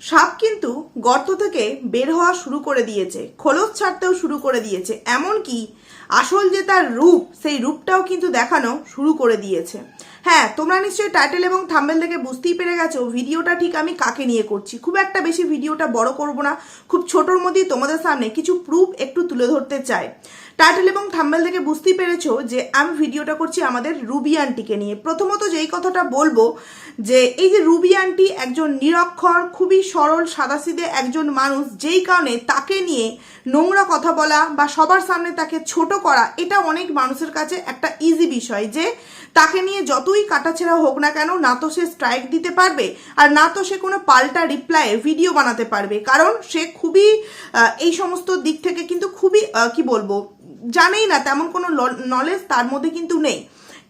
সাপ কিন্তু গর্ত থেকে বের হওয়া শুরু করে দিয়েছে, খোলস ছাড়তেও শুরু করে দিয়েছে, এমনকি আসল যে তার রূপ, সেই রূপটাও কিন্তু দেখানো শুরু করে দিয়েছে। হ্যাঁ তোমরা নিশ্চয়ই টাইটেল এবং থাম্বেল থেকে বুঝতেই পেরে গেছো, ভিডিওটা ঠিক আমি কাকে নিয়ে করছি। খুব একটা বেশি ভিডিওটা বড় করব না, খুব ছোটোর মধ্যেই তোমাদের সামনে কিছু প্রুফ একটু তুলে ধরতে চাই। টাইটেল এবং থাম্বেল থেকে বুঝতেই পেরেছ যে আমি ভিডিওটা করছি আমাদের রুবি আন্টিকে নিয়ে। প্রথমত যেই কথাটা বলব যে এই যে রুবি আন্টি একজন নিরক্ষর, খুবই সরল সাদাসিদে একজন মানুষ, যেই কারণে তাকে নিয়ে নোংরা কথা বলা বা সবার সামনে তাকে ছোট করা, এটা অনেক মানুষের কাছে একটা ইজি বিষয় যে তাকে নিয়ে যতই কাটাছেড়া হোক না কেন, না তো সে স্ট্রাইক দিতে পারবে আর না তো সে কোনো পাল্টা রিপ্লাইয়ে ভিডিও বানাতে পারবে। কারণ সে খুবই এই সমস্ত দিক থেকে কিন্তু খুবই কি বলব জানেই না, তেমন কোনো নলেজ তার মধ্যে কিন্তু নেই।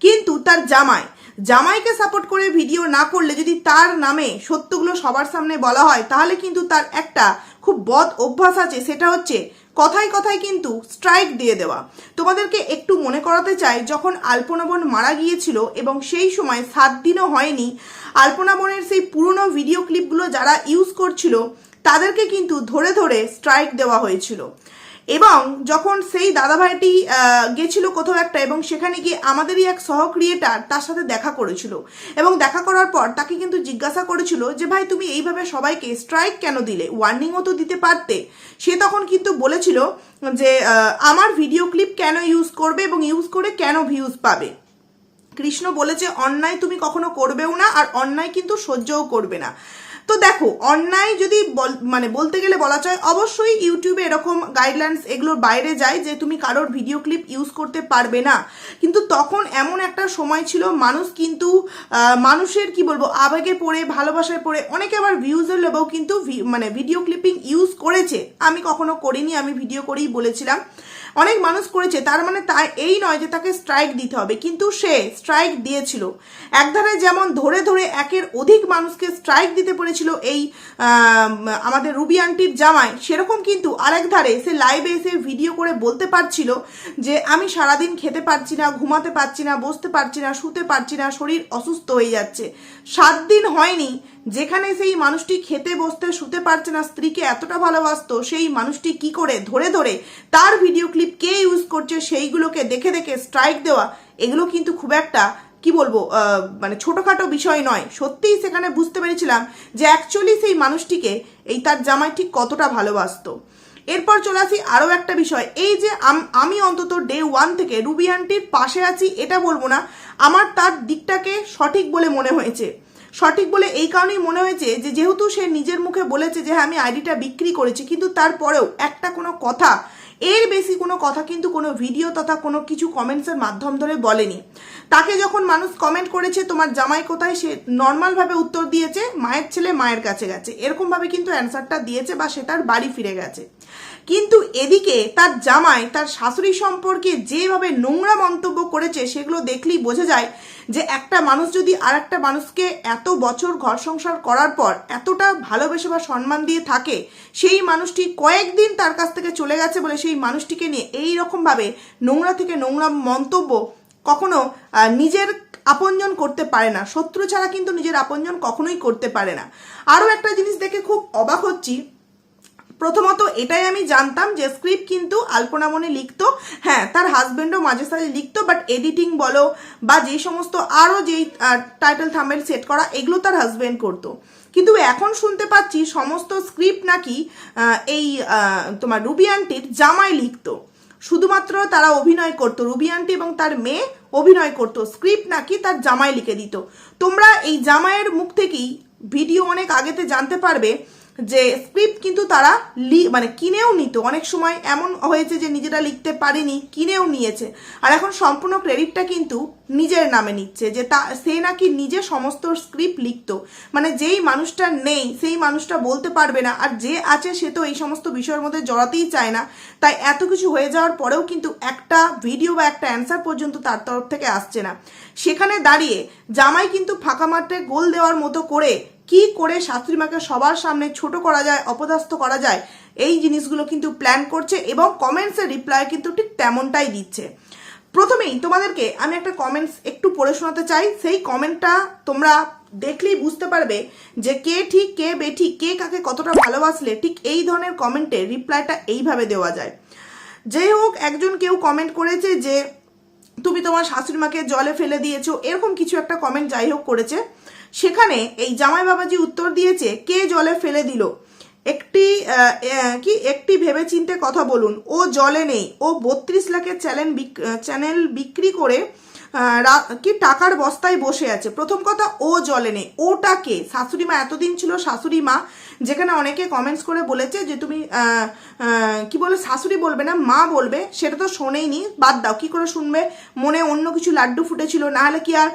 কিন্তু তার জামাই, জামাইকে সাপোর্ট করে ভিডিও না করলে যদি তার নামে সত্যগুলো সবার সামনে বলা হয়, তাহলে কিন্তু তার একটা খুব বদ অভ্যাস আছে, সেটা হচ্ছে কথায় কথায় কিন্তু স্ট্রাইক দিয়ে দেওয়া। তোমাদেরকে একটু মনে করাতে চাই, যখন আলপনা বোন মারা গিয়েছিল এবং সেই সময় সাত দিনও হয়নি, আলপনা বোনের সেই পুরনো ভিডিও ক্লিপগুলো যারা ইউজ করছিল, তাদেরকে কিন্তু ধরে ধরে স্ট্রাইক দেওয়া হয়েছিল। এবং যখন সেই দাদাভাইটি গেছিল কোথাও একটা এবং সেখানে গিয়ে আমাদেরই এক সহ ক্রিয়েটার তার সাথে দেখা করেছিল এবং দেখা করার পর তাকে কিন্তু জিজ্ঞাসা করেছিল যে, ভাই, তুমি এইভাবে সবাইকে স্ট্রাইক কেন দিলে? ওয়ার্নিংও তো দিতে পারতে। সে তখন কিন্তু বলেছিল যে আমার ভিডিও ক্লিপ কেন ইউজ করবে এবং ইউজ করে কেন ভিউজ পাবে? কৃষ্ণ বলেছে, অন্যায় তুমি কখনো করবেও না আর অন্যায় কিন্তু সহ্যও করবে না। তো দেখো, অন্যায় যদি মানে বলতে গেলে বলা যায়, অবশ্যই ইউটিউবে এরকম গাইডলাইন্স এগুলোর বাইরে যায় যে তুমি কারোর ভিডিও ক্লিপ ইউজ করতে পারবে না। কিন্তু তখন এমন একটা সময় ছিল, মানুষ কিন্তু মানুষের কি বলব, আবেগে পড়ে, ভালোবাসায় পড়ে, অনেকে আবার ভিউজের লেবেও কিন্তু মানে ভিডিও ক্লিপিং ইউজ করেছে। আমি কখনো করিনি, আমি ভিডিও করেই বলেছিলাম। অনেক মানুষ করেছে, তার মানে তা এই নয় যে তাকে স্ট্রাইক দিতে হবে। কিন্তু সে স্ট্রাইক দিয়েছিল। একধারে যেমন ধরে ধরে একের অধিক মানুষকে স্ট্রাইক দিতে পেরেছিল এই আমাদের রুবি আন্টির জামাই, সেরকম কিন্তু আরেক ধারে সে লাইভে এসে ভিডিও করে বলতে পারছিল যে, আমি সারাদিন খেতে পারছি না, ঘুমাতে পারছি না, বসতে পারছি না, শুতে পারছি না, শরীর অসুস্থ হয়ে যাচ্ছে। সাত দিন হয়নি যেখানে সেই মানুষটি খেতে, বসতে, শুতে পারছে না, স্ত্রীকে এতটা ভালোবাসতো, সেই মানুষটি কি করে ধরে ধরে তার ভিডিও ক্লিপ কে ইউজ করছে, সেইগুলোকে দেখে দেখে স্ট্রাইক দেওয়া, এগুলো কিন্তু খুব একটা, কি বলব মানে ছোটোখাটো বিষয় নয়। সত্যিই সেখানে বুঝতে পেরেছিলাম যে অ্যাকচুয়ালি সেই মানুষটিকে এই তার জামাই ঠিক কতটা ভালোবাসতো। এরপর চলে আসি আরও একটা বিষয়। এই যে আম- অন্তত ডে ওয়ান থেকে রুবি আন্টির পাশে আছি, এটা বলব না, আমার তার দিকটাকে সঠিক বলে মনে হয়েছে। সঠিক বলে এই কারণেই মনে হয়েছে যে যেহেতু সে নিজের মুখে বলেছে যে হ্যাঁ আমি আইডিটা বিক্রি করেছি, কিন্তু তারপরেও একটা কোনো কথা, এর বেশি কোনো কথা কিন্তু কোনো ভিডিও তথা কোনো কিছু কমেন্টসের মাধ্যম ধরে বলেনি। তাকে যখন মানুষ কমেন্ট করেছে, তোমার জামাই কোথায়? সে নর্মালভাবে উত্তর দিয়েছে, মায়ের ছেলে মায়ের কাছে গেছে। এরকমভাবে কিন্তু অ্যান্সারটা দিয়েছে বা সে তার বাড়ি ফিরে গেছে। কিন্তু এদিকে তার জামাই তার শাশুড়ি সম্পর্কে যেভাবে নোংরা মন্তব্য করেছে সেগুলো দেখলেই বোঝা যায় যে একটা মানুষ যদি আর একটা মানুষকে এত বছর ঘর সংসার করার পর এতটা ভালোবেসে বা সম্মান দিয়ে থাকে, সেই মানুষটি কয়েকদিন তার কাছ থেকে চলে গেছে বলে সেই মানুষটিকে নিয়ে এই রকমভাবে নোংরা থেকে নোংরা মন্তব্য কখনো নিজের আপনজন করতে পারে না। শত্রু ছাড়া কিন্তু নিজের আপনজন কখনোই করতে পারে না। আরও একটা জিনিস দেখে খুব অবাক হচ্ছি। প্রথমত এটাই আমি জানতাম যে স্ক্রিপ্ট কিন্তু আলপনামণি লিখতো। হ্যাঁ তার হাজব্যান্ডও মাঝে সাঝে লিখতো বাট এডিটিং বলো বা যে সমস্ত আরও যেই টাইটেল থাম্বেল সেট করা, এগুলো তার হাজব্যান্ড করতো। কিন্তু এখন শুনতে পাচ্ছি সমস্ত স্ক্রিপ্ট নাকি এই তোমার রুবি আন্টির জামাই লিখতো। শুধুমাত্র তারা অভিনয় করতো, রুবি আন্টি এবং তার মেয়ে অভিনয় করতো স্ক্রিপ্ট নাকি তার জামাই লিখে দিত। তোমরা এই জামাইয়ের মুখ থেকেই ভিডিও অনেক আগেতে জানতে পারবে যে স্ক্রিপ্ট কিন্তু তারা লি মানে কিনেও নিত। অনেক সময় এমন হয়েছে যে নিজেরা লিখতে পারেনি, কিনেও নিয়েছে। আর এখন সম্পূর্ণ ক্রেডিটটা কিন্তু নিজের নামে নিচ্ছে যে তা, সে নাকি নিজে সমস্ত স্ক্রিপ্ট লিখতো। মানে যেই মানুষটা নেই, সেই মানুষটা বলতে পারবে না। আর যে আছে সে তো এই সমস্ত বিষয়ের মধ্যে জড়াতেই চায় না। তাই এত কিছু হয়ে যাওয়ার পরেও কিন্তু একটা ভিডিও বা একটা অ্যান্সার পর্যন্ত তার তরফ থেকে আসছে না। সেখানে দাঁড়িয়ে জামাই কিন্তু ফাঁকা মাঠে গোল দেওয়ার মতো করে কি করে শাশুড়ি মাকে সবার সামনে ছোট করা যায়, অপদস্থ করা যায়, এই জিনিসগুলো কিন্তু প্ল্যান করছে এবং কমেন্টসের রিপ্লাই কিন্তু ঠিক তেমনটাই দিচ্ছে। প্রথমেই তোমাদেরকে আমি একটা কমেন্টস একটু পড়ে শোনাতে চাই। সেই কমেন্টটা তোমরা দেখলেই বুঝতে পারবে যে কে ঠিক, কে বেঠিক কে কাকে কতটা ভালোবাসলে ঠিক এই ধরনের কমেন্টে রিপ্লাইটা এইভাবে দেওয়া যায়। যাই হোক, একজন কেউ কমেন্ট করেছে যে তুমি তোমার শাশুড়ি মাকে জলে ফেলে দিয়েছ, এরকম কিছু একটা কমেন্ট যাই হোক করেছে। সেখানে এই জামাই বাবাজি উত্তর দিয়েছে, কে জলে ফেলে দিল? একটি কি, একটি ভেবে চিনতে কথা বলুন। ও জলে নেই, ও বত্রিশ লাখের চ্যানেল চ্যানেল বিক্রি করে কি টাকার বস্তায় বসে আছে। প্রথম কথা, ও জলে নেই। ওটা কে? শাশুড়ি মা, এতদিন ছিল শাশুড়ি মা, যেখানে অনেকে কমেন্টস করে বলেছে যে তুমি কি বলে, শাশুড়ি বলবে না, মা বলবে, সেটা তো শোনেইনি, বাদ দাও, কি করে শুনবে? মনে অন্য কিছু লাড্ডু ফুটেছিল, না হলে কি আর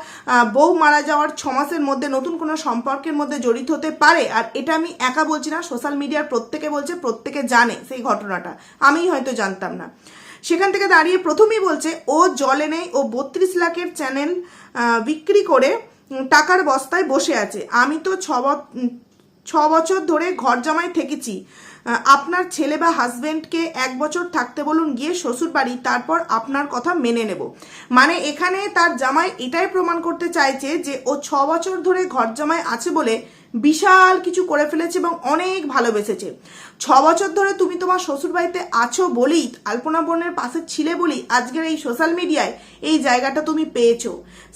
বউ মারা যাওয়ার ছ মাসের মধ্যে নতুন কোনো সম্পর্কের মধ্যে জড়িত হতে পারে? আর এটা আমি একা বলছি না সোশ্যাল মিডিয়ার প্রত্যেকে বলছে, প্রত্যেকে জানে সেই ঘটনাটা। আমি হয়তো জানতাম না। সেখান থেকে দাঁড়িয়ে প্রথমেই বলছে, ও জলে নেই, ও বত্রিশ লাখের চ্যানেল বিক্রি করে টাকার বস্তায় বসে আছে। আমি তো ছ ছ বছর ধরে ঘর জামাই থেকেছি। আপনার ছেলে বা হাজবেন্ডকে এক বছর থাকতে বলুন, গিয়ে শ্বশুর বাড়ি তারপর আপনার কথা মেনে নেব। মানে এখানে তার জামাই এটাই প্রমাণ করতে চাইছে যে ও ছ বছর ধরে ঘর জামাই আছে বলে বিশাল কিছু করে ফেলেছে এবং অনেক ভালোবেসেছে। ছ বছর ধরে তুমি তোমার শ্বশুর বাড়িতে আছো বলেই, আলপনা বোনের পাশে ছিলে বলেই আজকের এই সোশ্যাল মিডিয়ায় এই জায়গাটা তুমি পেয়েছ।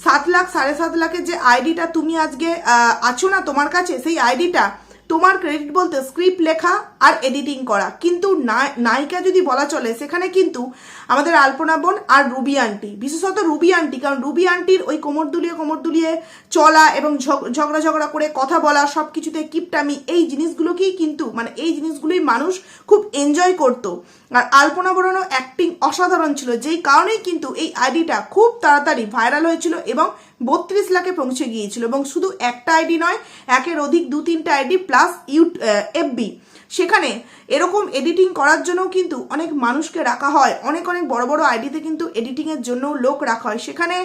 সাত লাখ, সাড়ে সাত লাখের যে আইডিটা তুমি আজকে আছো না তোমার কাছে, সেই আইডিটা তোমার ক্রেডিট বলতে স্ক্রিপ্ট লেখা আর এডিটিং করা। কিন্তু নায়িকা যদি বলা চলে, সেখানে কিন্তু আমাদের আলপনা বোন আর রুবি আন্টি। বিশেষত রুবি আন্টি, কারণ রুবি আন্টির ওই কোমর দুলিয়ে কোমর দুলিয়ে চলা এবং ঝগ- ঝগড়া ঝগড়া করে কথা বলা সব কিছুতে কিপটামি, এই জিনিসগুলোকেই কিন্তু মানে এই জিনিসগুলোই মানুষ খুব এনজয় করতো। আর আলপনা বরণও অ্যাক্টিং অসাধারণ ছিল, যেই কারণেই কিন্তু এই আইডিটা খুব তাড়াতাড়ি ভাইরাল হয়েছিল এবং বত্রিশ লাখে পৌঁছে গিয়েছিল। এবং শুধু একটা আইডি নয়, একের অধিক দু তিনটা আইডি প্লাস ইউ এফবি সেখানে এরকম এডিটিং করার জন্য কিন্তু অনেক মানুষকে রাখা হয়, অনেক অনেক বড় বড় আইডিতে কিন্তু এডিটিংয়ের জন্য লোক রাখা হয়। সেখানে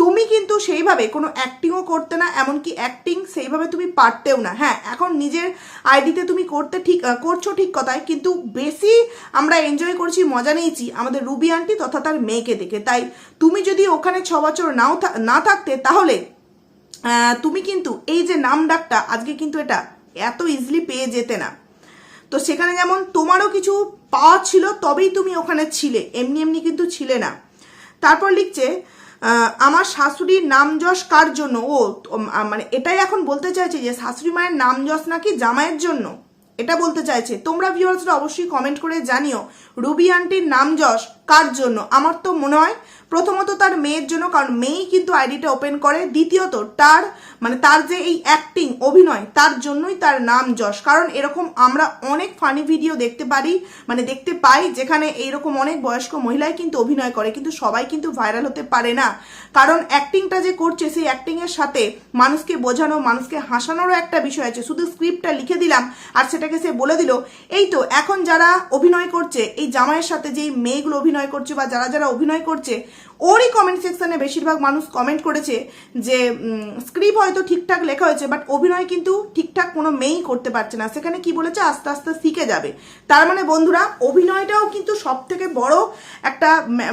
তুমি কিন্তু সেইভাবে কোনো অ্যাক্টিংও করতে না, এমনকি অ্যাক্টিং সেইভাবে তুমি পারতেও না। হ্যাঁ এখন নিজের আইডিতে তুমি করতে ঠিক করছ ঠিক কথায়, কিন্তু বেশি আমরা এনজয় করছি, মজা নিয়েছি আমাদের রুবি আন্টি তথা তার মেয়েকে দেখে। তাই তুমি যদি ওখানে ছ বছর নাও না থাকতে, তাহলে তুমি কিন্তু এই যে নাম ডাকটা আজকে কিন্তু এটা এত ইজিলি পেয়ে যেতে না। তো সেখানে যেমন তোমারও কিছু পাওয়া ছিল, তবেই তুমি ওখানে ছিলে। এমনি এমনি কিন্তু ছিলে না। তারপর লিখছে আমার শাশুড়ির নাম যশ কার জন্য? ও মানে এটাই এখন বলতে চাইছে যে শাশুড়ি মায়ের নাম যশ নাকি জামাইয়ের জন্য? এটা বলতে চাইছে। তোমরা ভিউয়ার্সরা অবশ্যই কমেন্ট করে জানিও, রুবি আন্টির নাম যশ কার জন্য? আমার তো মনে হয় প্রথমত তার মেয়ের জন্য, কারণ মেয়েই কিন্তু আইডিটা ওপেন করে। দ্বিতীয়ত, তার মানে তার যে এই অ্যাক্টিং অভিনয়, তার জন্যই তার নাম যশ। কারণ এরকম আমরা অনেক ফানি ভিডিও দেখতে পারি মানে দেখতে পাই যেখানে এইরকম অনেক বয়স্ক মহিলাই কিন্তু অভিনয় করে, কিন্তু সবাই কিন্তু ভাইরাল হতে পারে না। কারণ অ্যাক্টিংটা যে করছে, সেই অ্যাক্টিংয়ের সাথে মানুষকে বোঝানো, মানুষকে হাসানোরও একটা বিষয় আছে। শুধু স্ক্রিপ্টটা লিখে দিলাম আর সেটাকে সে বলে দিল, এই তো এখন যারা অভিনয় করছে, এই জামাইয়ের সাথে যেই মেয়েগুলো অভিনয় করছে বা যারা যারা অভিনয় করছে, ওরই কমেন্ট সেকশনে বেশিরভাগ মানুষ কমেন্ট করেছে যে স্ক্রিপ্ট হয়তো ঠিকঠাক লেখা হয়েছে বাট অভিনয় কিন্তু ঠিকঠাক কোনো মেয়েই করতে পারছে না। সেখানে কি বলেছে? আস্তে আস্তে শিখে যাবে। তার মানে বন্ধুরা, অভিনয়টাও কিন্তু সব থেকে বড় একটা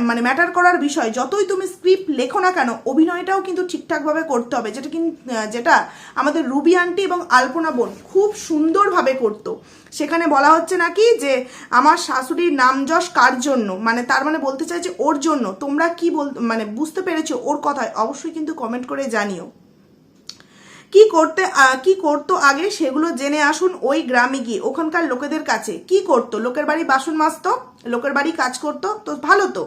মানে ম্যাটার করার বিষয়। যতই তুমি স্ক্রিপ্ট লেখো না কেন, অভিনয়টাও কিন্তু ঠিকঠাকভাবে করতে হবে। যেটা কিন্তু যেটা আমাদের রুবি আন্টি এবং আলপনা বোন খুব সুন্দরভাবে করতো। সেখানে বলা হচ্ছে নাকি যে, আমার শাশুড়ির নাম যশ কার জন্য? মানে তার মানে বলতে চাইছে ওর জন্য। তোমরা কি বল মানে বুঝতে পেরেছ ওর কথায়? অবশ্যই কিন্তু কমেন্ট করে জানিও। কি করতে কি করতো আগে সেগুলো জেনে আসুন ওই গ্রামে গিয়ে। ওখানকার লোকেদের কাছে। কি করতো? লোকের বাড়ি বাসন মাজতো, লোকের বাড়ি কাজ করতো, তো ভালো তো।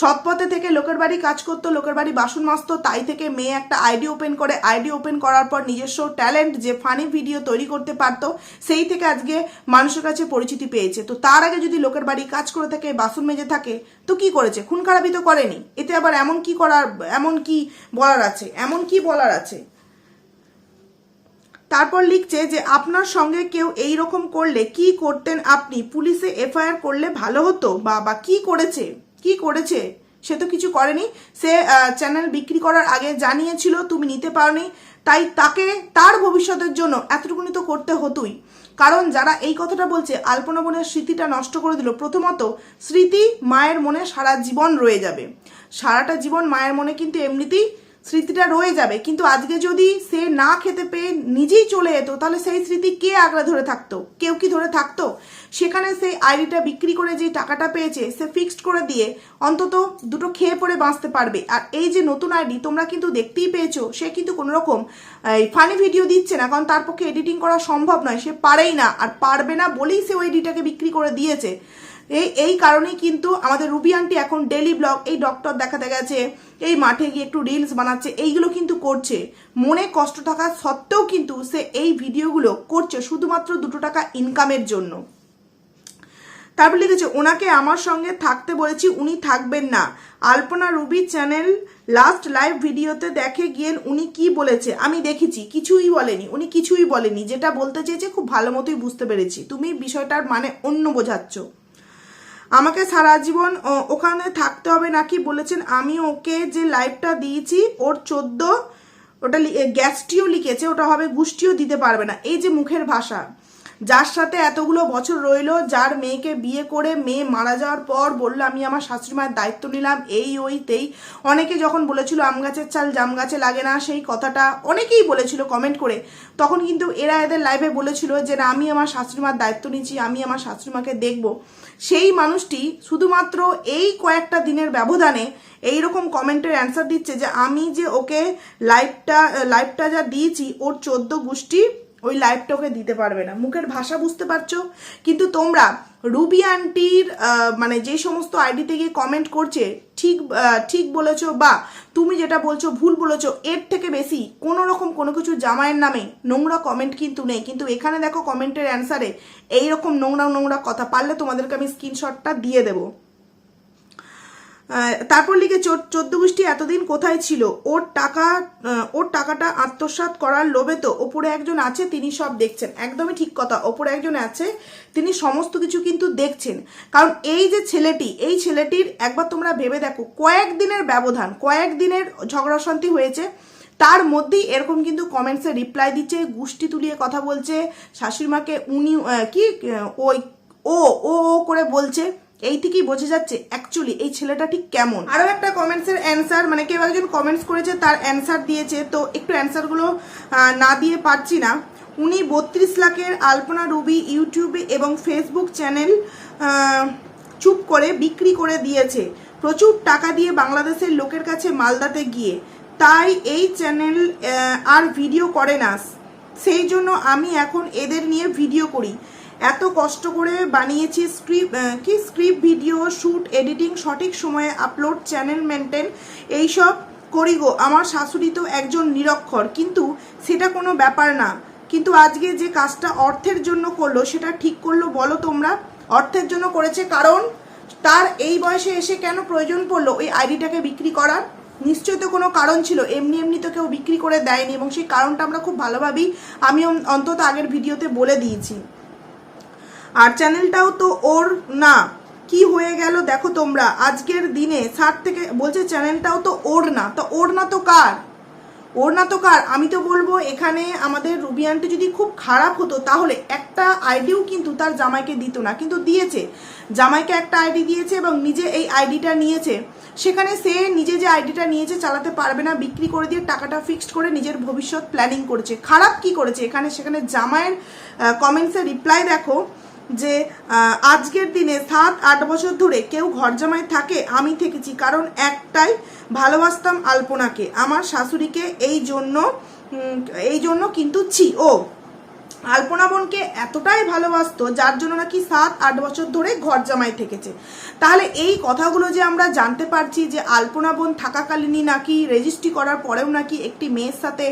সৎপথে থেকে লোকের বাড়ি কাজ করতো, লোকের বাড়ি বাসন মাজতো, তাই থেকে মেয়ে একটা আইডি ওপেন করে, আইডি ওপেন করার পর নিজস্ব ট্যালেন্ট, যে ফানি ভিডিও তৈরি করতে পারতো, সেই থেকে আজকে মানুষের কাছে পরিচিতি পেয়েছে। তো তার আগে যদি লোকের বাড়ি কাজ করে থাকে, বাসন মেজে থাকে, তো কি করেছে? খুন খারাপি তো করেনি। এতে আবার এমন কি করার, এমন কি বলার আছে? এমন কি বলার আছে? তারপর লিখছে যে, আপনার সঙ্গে কেউ এই রকম করলে কি করতেন আপনি? পুলিশে এফআইআর করলে ভালো হতো? বা বা কি করেছে? কি করেছে? সে তো কিছু করেনি। সে চ্যানেল বিক্রি করার আগে জানিয়েছিল, তুমি নিতে পারোনি। তাই তাকে তার ভবিষ্যতের জন্য এতটুকুনি তো করতে হতোই। কারণ যারা এই কথাটা বলছে, আলপনা বোনের স্মৃতিটা নষ্ট করে দিল। প্রথমত, স্মৃতি মায়ের মনে সারা জীবন রয়ে যাবে। সারাটা জীবন মায়ের মনে কিন্তু এমনিতেই স্মৃতিটা রয়ে যাবে। কিন্তু আজকে যদি সে না খেতে পেয়ে নিজেই চলে যেত, তাহলে সেই স্মৃতি কে আগলে ধরে থাকতো? কেউ কি ধরে থাকতো? সেখানে সেই আইডিটা বিক্রি করে যে টাকাটা পেয়েছে, সে ফিক্সড করে দিয়ে অন্তত দুটো খেয়ে পরে বাঁচতে পারবে। আর এই যে নতুন আইডি, তোমরা কিন্তু দেখতেই পেয়েছ, সে কিন্তু কোনো রকম ফানি ভিডিও দিচ্ছে না, কারণ তার পক্ষে এডিটিং করা সম্ভব নয়, সে পারেই না, আর পারবে না বলেই সে ওই আইডিটাকে বিক্রি করে দিয়েছে। এই এই কারণেই কিন্তু আমাদের রুবি আন্টি এখন ডেলি ব্লগ এই ডক্টর দেখাতে গেছে, এই মাঠে গিয়ে একটু রিলস বানাচ্ছে, এইগুলো কিন্তু করছে। মনে কষ্ট থাকা সত্ত্বেও কিন্তু সে এই ভিডিওগুলো করছে শুধুমাত্র দুটো টাকা ইনকামের জন্য। তারপর লিখেছে, ওনাকে আমার সঙ্গে থাকতে বলেছি, উনি থাকবেন না। Alpana Ruby channel last live ভিডিওতে দেখে গিয়ে উনি কি বলেছে? আমি দেখেছি, কিছুই বলেনি, উনি কিছুই বলেনি। যেটা বলতে চেয়েছে, খুব ভালো মতোই বুঝতে পেরেছি। তুমি বিষয়টার মানে অন্য বোঝাচ্ছ। আমাকে সারা জীবন ওখানে থাকতে হবে নাকি বলেছেন, আমি ওকে যে লাইফটা দিয়েছি, ওর চোদ্দ, ওটা গ্যাসটিও লিখেছে, ওটা হবে, গুষ্টিও দিতে পারবে না। এই যে মুখের ভাষা। যার সাথে এতগুলো বছর রইল, যার মেয়েকে বিয়ে করে মেয়ে মারা যাওয়ার পর বলল, আমি আমার শাশুড়ি মায়ের দায়িত্ব নিলাম, এই, ওই, তেই। অনেকে যখন বলেছিল, আম গাছের চাল জাম গাছে লাগে না, সেই কথাটা অনেকেই বলেছিল কমেন্ট করে। তখন কিন্তু এরা এদের লাইভে বলেছিল যে, না, আমি আমার শাশুড়ি মার দায়িত্ব নিচ্ছি, আমি আমার শাশুড়ি মাকে দেখব। সেই মানুষটি শুধুমাত্র এই কয়েকটা দিনের ব্যবধানে এই রকম কমেন্টের অ্যান্সার দিচ্ছে যে, আমি যে ওকে লাইভটা লাইভটা যা দিয়েছি, ওর চোদ্দ গোষ্ঠী ওই লাইভটা ওকে দিতে পারবে না। মুখের ভাষা বুঝতে পারছ? কিন্তু তোমরা রুবি আন্টির মানে যে সমস্ত আইডিতে গিয়ে কমেন্ট করছে, ঠিক ঠিক বলেছ বা তুমি যেটা বলছো, ভুল বলেছ, এর থেকে বেশি কোনো রকম কোনো কিছু জামাইয়ের নামে নোংরা কমেন্ট কিন্তু নেই। কিন্তু এখানে দেখো কমেন্টের অ্যান্সারে এইরকম নোংরা নোংরা কথা, পারলে তোমাদেরকে আমি স্ক্রিনশটটা দিয়ে দেবো। তারপর লিখে চোদ্দ গোষ্ঠী এতদিন কোথায় ছিল? ওর টাকা ওর টাকাটা আত্মসাৎ করার লোভে তো ওপরে একজন আছে, তিনি সব দেখছেন। একদমই ঠিক কথা, ওপরে একজন আছে, তিনি সমস্ত কিছু কিন্তু দেখছেন। কারণ এই যে ছেলেটি, এই ছেলেটির একবার তোমরা ভেবে দেখো, কয়েকদিনের ব্যবধান, কয়েকদিনের ঝগড়া অশান্তি হয়েছে, তার মধ্যেই এরকম কিন্তু কমেন্টসে রিপ্লাই দিচ্ছে গুষ্টি তুলিয়ে কথা বলছে শাশুড়ি মাকে উনি কি ওই ও ও করে বলছে। এই থেকেই বোঝা যাচ্ছে অ্যাকচুয়ালি এই ছেলেটা ঠিক কেমন। আরও একটা কমেন্টসের অ্যান্সার মানে কেউ একজন কমেন্টস করেছে, তার অ্যান্সার দিয়েছে, তো একটু অ্যান্সারগুলো না দিয়ে পারছি না। উনি বত্রিশ লাখের আলপনা রুবি ইউটিউবে এবং ফেসবুক চ্যানেল চুপ করে বিক্রি করে দিয়েছে। প্রচুর টাকা দিয়ে বাংলাদেশের লোকের কাছে মালদাতে গিয়ে। তাই এই চ্যানেল আর ভিডিও করে না। সেই জন্য আমি এখন এদের নিয়ে ভিডিও করি। এত কষ্ট করে বানিয়েছি স্ক্রিপ্ট কি স্ক্রিপ্ট ভিডিও শ্যুট এডিটিং, সঠিক সময়ে আপলোড, চ্যানেল মেনটেন, এইসব করি গো। আমার শাশুড়ি তো একজন নিরক্ষর, কিন্তু সেটা কোনো ব্যাপার না। কিন্তু আজকে যে কাজটা অর্থের জন্য করল, সেটা ঠিক করল বলো তোমরা? অর্থের জন্য করেছে কারণ? তার এই বয়সে এসে কেন প্রয়োজন পড়ল ওই আইডিটাকে বিক্রি করার? নিশ্চয়ই তো কোনো কারণ ছিল। এমনি এমনি তো কেউ বিক্রি করে দেয়নি এবং সেই কারণটা আমরা খুব ভালোভাবেই আমি অন্তত আগের ভিডিওতে বলে দিয়েছি। আর চ্যানেলটাও তো ওর না। কি হয়ে গেল দেখো তোমরা। আজকের দিনে ষাট থেকে বলছে চ্যানেলটাও তো ওর না। তো ওর না তো কার? ওর না তো কার? আমি তো বলব এখানে আমাদের রুবিয়ানটি যদি খুব খারাপ হতো, তাহলে একটা আইডিও কিন্তু তার জামাইকে দিত না। কিন্তু দিয়েছে। জামাইকে একটা আইডি দিয়েছে এবং নিজে এই আইডিটা নিয়েছে। সেখানে সে নিজে যে আইডিটা নিয়েছে চালাতে পারবে না, বিক্রি করে দিয়ে টাকাটা ফিক্সড করে নিজের ভবিষ্যৎ প্ল্যানিং করেছে। খারাপ কি করেছে? এখানে সেখানে জামাইয়ের কমেন্টসে রিপ্লাই দেখো। যে আজকের দিনে সাত, আট বছর ধরে কেউ ঘর জামাই থাকে, আমি থেকেছি। কারণ একটাই ভালোবাসতাম আলপনাকে, আমার শাশুড়িকে। এই জন্য এই জন্য কিন্তু ছি। ও আলপনা বোনকে এতটাই ভালোবাসতো, যার জন্য নাকি সাত, আট বছর ধরে ঘর জামাই থেকেছে। তাহলে এই কথাগুলো যে আমরা জানতে পারছি যে আলপনা বোন থাকাকালীনই নাকি রেজিস্ট্রি করার পরেও নাকি একটি মেয়ের সাথে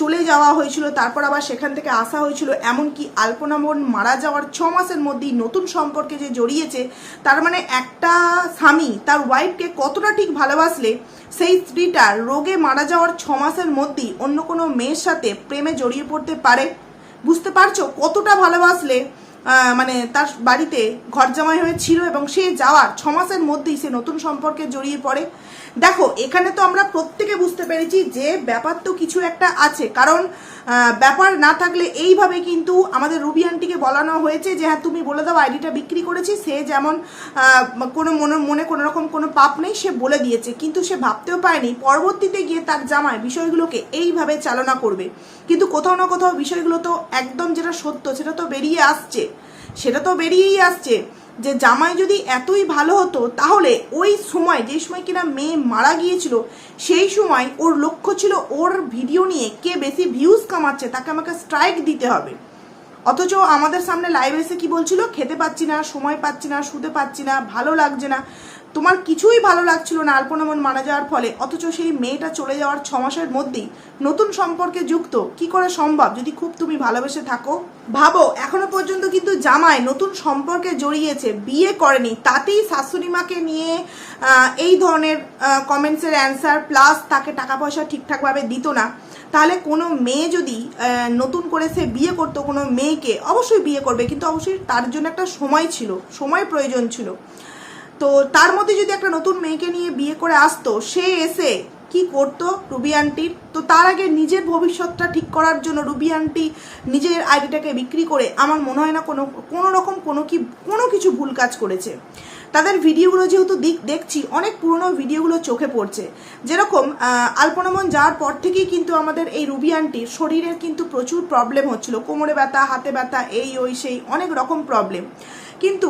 চলে যাওয়া হয়েছিল, তারপর আবার সেখান থেকে আসা হয়েছিল, এমনকি আলপনা বোন মারা যাওয়ার ছ মাসের মধ্যেই নতুন সম্পর্কে যে জড়িয়েছে, তার মানে একটা স্বামী, তার ওয়াইফকে কতটা ঠিক ভালোবাসলে, সেই স্ত্রীটা রোগে মারা যাওয়ার ছ মাসের মধ্যেই অন্য কোনো মেয়ের সাথে প্রেমে জড়িয়ে পড়তে পারে। বুঝতে পারছ কতটা ভালোবাসলে মানে তার বাড়িতে ঘর জামাই হয়ে ছিল এবং সে যাওয়ার ছমাসের মাসের মধ্যেই সে নতুন সম্পর্কে জড়িয়ে পড়ে। দেখো, এখানে তো আমরা প্রত্যেকে বুঝতে পেরেছি যে ব্যাপার তো কিছু একটা আছে। কারণ ব্যাপার না থাকলে এইভাবে কিন্তু আমাদের রুবি আন্টিকে বলানো হয়েছে যে হ্যাঁ তুমি বলে দাও, আইডিটা বিক্রি করেছি। সে যেমন কোনো মনে মনে কোনো রকম কোনো পাপ নেই, সে বলে দিয়েছে। কিন্তু সে ভাবতেও পারেনি, পরবর্তীতে গিয়ে তার জামায় বিষয়গুলোকে এইভাবে চালনা করবে। কিন্তু কোথাও না কোথাও বিষয়গুলো তো একদম যেটা সত্য, সেটা তো বেরিয়ে আসছে। সেটা তো বেরিয়েই আসছে যে জামাই যদি এতই ভালো হতো, তাহলে ওই সময়, যে সময় কিনা মেয়ে মারা গিয়েছিল, সেই সময় ওর লক্ষ্য ছিল ওর ভিডিও নিয়ে কে বেশি ভিউজ কামাচ্ছে, তাকে আমাকে স্ট্রাইক দিতে হবে। অথচ আমাদের সামনে লাইভ এসে কি বলছিল? খেতে পাচ্ছি না, সময় পাচ্ছি না, শুতে পাচ্ছি না, ভালো লাগছে না। তোমার কিছুই ভালো লাগছিল না আলপনামন মারা যাওয়ার ফলে, অথচ সেই মেয়েটা চলে যাওয়ার ছ মাসের মধ্যেই নতুন সম্পর্কে যুক্ত। কি করে সম্ভব? যদি খুব তুমি ভালোবেসে থাকো। ভাবো, এখনও পর্যন্ত কিন্তু জামাই নতুন সম্পর্কে জড়িয়েছে, বিয়ে করেনি, তাতেই শাশুড়ি মাকে নিয়ে এই ধরনের কমেন্টসের অ্যান্সার প্লাস তাকে টাকা পয়সা ঠিকঠাকভাবে দিত না। তাহলে কোনো মেয়ে যদি নতুন করে সে বিয়ে করতো কোনো মেয়েকে, অবশ্যই বিয়ে করবে, কিন্তু অবশ্যই তার জন্য একটা সময় ছিল, সময় প্রয়োজন ছিল। তো তার মধ্যে যদি একটা নতুন মেয়েকে নিয়ে বিয়ে করে আসতো, সে এসে কি করতো রুবি আন্টির? তো তার আগে নিজের ভবিষ্যৎটা ঠিক করার জন্য রুবি আন্টি নিজের আইডিটাকে বিক্রি করে আমার মনে হয় না কোনো কোনো রকম কোনো কি, কোনো কিছু ভুল কাজ করেছে। তাদের ভিডিওগুলো যেহেতু দিক, দেখছি, অনেক পুরনো ভিডিওগুলো চোখে পড়ছে। যেরকম আলপনামন যাওয়ার পর থেকেই কিন্তু আমাদের এই রুবি আন্টির শরীরের কিন্তু প্রচুর প্রবলেম হচ্ছিল। কোমরে ব্যথা, হাতে ব্যথা, এই, ওই, সেই, অনেক রকম প্রবলেম কিন্তু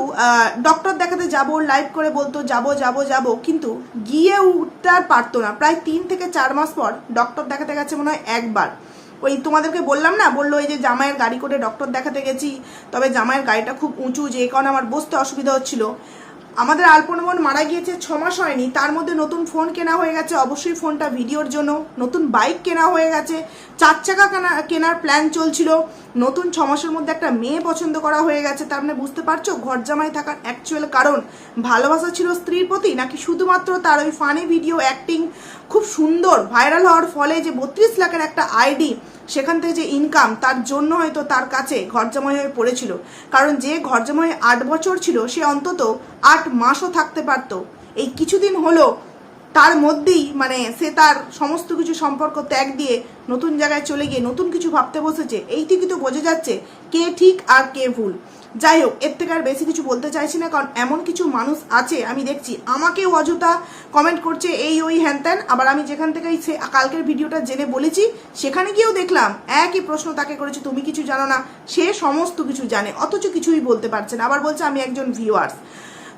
ডক্টর দেখাতে যাব লাইভ করে বলতো, যাব যাব যাব। কিন্তু গিয়ে উঠতে আর পারতো না। প্রায় তিন থেকে চার মাস পর ডক্টর দেখাতে গেছে মনে হয় একবার। ওই তোমাদেরকে বললাম না? বলল এই যে জামাইয়ের গাড়ি করে ডক্টর দেখাতে গেছি, তবে জামাইয়ের গাড়িটা খুব উঁচু যে কারণে আমার বসতে অসুবিধা হচ্ছিল। আমাদের আলপনমন মারা গিয়েছে ছ মাস হয়নি, তার মধ্যে নতুন ফোন কেনা হয়ে গেছে। অবশ্যই ফোনটা ভিডিওর জন্য। নতুন বাইক কেনা হয়ে গেছে। চার চাকা কেনা, কেনার প্ল্যান চলছিল। নতুন ছ মাসের মধ্যে একটা মেয়ে পছন্দ করা হয়ে গেছে, তার মানে বুঝতে পারছ? ঘর জামাই থাকার অ্যাকচুয়াল কারণ। ভালোবাসা ছিল স্ত্রীর প্রতি, নাকি শুধুমাত্র তার ওই ফানি ভিডিও অ্যাক্টিং খুব সুন্দর ভাইরাল হওয়ার ফলে যে বত্রিশ লাখের একটা আইডি সেখান থেকে যে ইনকাম তার জন্য হয়তো তার কাছে ঘর জামাই হয়ে পড়েছিল। কারণ যে ঘর জামাই আট বছর ছিল, সে অন্তত আট মাসও থাকতে পারতো। এই কিছুদিন হলো তার মধ্যেই মানে সে তার সমস্ত কিছু সম্পর্ক ত্যাগ দিয়ে নতুন জায়গায় চলে গিয়ে নতুন কিছু ভাবতে বসেছে এই থেকে তো বোঝা যাচ্ছে কে ঠিক আর কে ভুল। যাই হোক, এর থেকে আর বেশি কিছু বলতে চাইছি না, কারণ এমন কিছু মানুষ আছে, আমি দেখছি। আমাকেও অযথা কমেন্ট করছে এই, ওই, হ্যান ত্যান। আবার আমি যেখান থেকে সে, কালকের ভিডিওটা জেনে বলেছি, সেখানে গিয়েও দেখলাম, একই প্রশ্ন তাকে করেছে, তুমি কিছু জানো না? সে সমস্ত কিছু জানে, অথচ কিছুই বলতে পারছে না। আবার বলছে, আমি একজন ভিউয়ার্স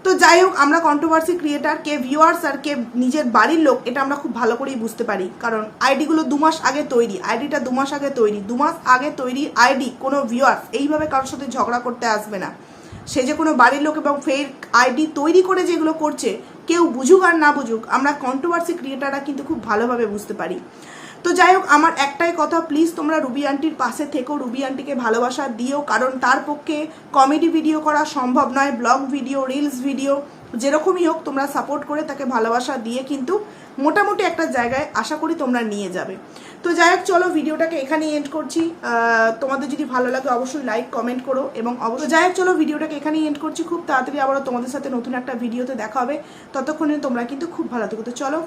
তো যাই হোক, আমরা কন্ট্রোভার্সি ক্রিয়েটার কে ভিউয়ার্স আর কে নিজের বাড়ির লোক, এটা আমরা খুব ভালো করেই বুঝতে পারি। কারণ আইডিগুলো দু মাস আগে তৈরি আইডিটা দু মাস আগে তৈরি। দু মাস আগে তৈরি আইডি কোনো ভিউয়ার্স এইভাবে কারোর সাথে ঝগড়া করতে আসবে না। সে যে কোনো বাড়ির লোক এবং ফেক আইডি তৈরি করে যেগুলো করছে, কেউ বুঝুক আর না বুঝুক, আমরা কন্ট্রোভার্সি ক্রিয়েটাররা কিন্তু খুব ভালোভাবে বুঝতে পারি। তো যাই হোক, আমার একটাই কথা প্লিজ তোমরা রুবি আন্টির পাশে থেকো, রুবি আন্টিকে ভালোবাসা দিও, কারণ তার পক্ষে কমেডি ভিডিও করা সম্ভব নয় ব্লগ ভিডিও রিলস ভিডিও যেরকমই হোক, তোমরা সাপোর্ট করে তাকে ভালোবাসা দিয়ে কিন্তু মোটামুটি একটা জায়গায় আশা করি তোমরা নিয়ে যাবে। তো যাই হোক, চলো ভিডিওটাকে এখানেই এন্ড করছি। তোমাদের যদি ভালো লাগে অবশ্যই লাইক কমেন্ট করো এবং অবশ্যই যাই হোক, চলো ভিডিওটাকে এখানেই এন্ড করছি। খুব তাড়াতাড়ি আবারও তোমাদের সাথে নতুন একটা ভিডিওতে দেখা হবে। ততক্ষণে তোমরা কিন্তু খুব ভালো থেকো। তো চলো।